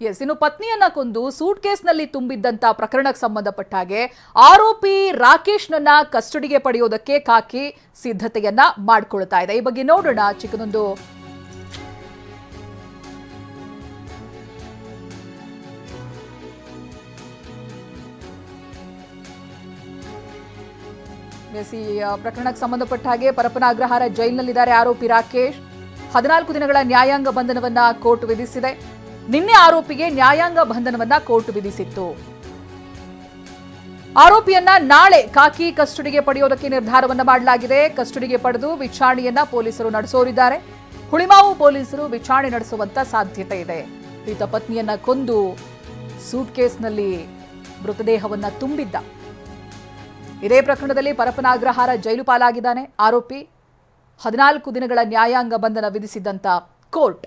S ಇನ್ನು ಪತ್ನಿಯನ್ನ ಕೊಂದು suit ಕೇಸ್ನಲ್ಲಿ ತುಂಬಿದ್ದಂತ ಪ್ರಕರಣಕ್ಕೆ ಸಂಬಂಧಪಟ್ಟ ಹಾಗೆ ಆರೋಪಿ ರಾಕೇಶ್ನನ್ನ ಕಸ್ಟಡಿಗೆ ಪಡೆಯೋದಕ್ಕೆ ಕಾಕಿ ಸಿದ್ಧತೆಯನ್ನ ಮಾಡಿಕೊಳ್ತಾ ಇದೆ. ಈ ಬಗ್ಗೆ ನೋಡೋಣ ಚಿಕ್ಕದೊಂದು. ಈ ಪ್ರಕರಣಕ್ಕೆ ಸಂಬಂಧಪಟ್ಟ ಹಾಗೆ ಪರಪನ ಅಗ್ರಹಾರ ಜೈಲಿನಲ್ಲಿದ್ದಾರೆ ಆರೋಪಿ ರಾಕೇಶ್. ಹದಿನಾಲ್ಕು ದಿನಗಳ ನ್ಯಾಯಾಂಗ ಬಂಧನವನ್ನ ಕೋರ್ಟ್ ವಿಧಿಸಿದೆ. ನಿನ್ನೆ ಆರೋಪಿಗೆ ನ್ಯಾಯಾಂಗ ಬಂಧನವನ್ನ ಕೋರ್ಟ್ ವಿಧಿಸಿತ್ತು. ಆರೋಪಿಯನ್ನ ನಾಳೆ ಕಾಕಿ ಕಸ್ಟಡಿಗೆ ಪಡೆಯೋದಕ್ಕೆ ನಿರ್ಧಾರವನ್ನ ಮಾಡಲಾಗಿದೆ. ಕಸ್ಟಡಿಗೆ ಪಡೆದು ವಿಚಾರಣೆಯನ್ನ ಪೊಲೀಸರು ನಡೆಸೋರಿದ್ದಾರೆ. ಹುಳಿಮಾವು ಪೊಲೀಸರು ವಿಚಾರಣೆ ನಡೆಸುವಂತ ಸಾಧ್ಯತೆ ಇದೆ. ಈತ ಪತ್ನಿಯನ್ನ ಕೊಂದು ಸೂಟ್ ಕೇಸ್ನಲ್ಲಿ ಮೃತದೇಹವನ್ನ ತುಂಬಿದ್ದ. ಇದೇ ಪ್ರಕರಣದಲ್ಲಿ ಪರಪನಾಗ್ರಹಾರ ಜೈಲು ಪಾಲಾಗಿದ್ದಾನೆ. ಆರೋಪಿ ಹದಿನಾಲ್ಕು ದಿನಗಳ ನ್ಯಾಯಾಂಗ ಬಂಧನ ವಿಧಿಸಿದ್ದಂತ ಕೋರ್ಟ್.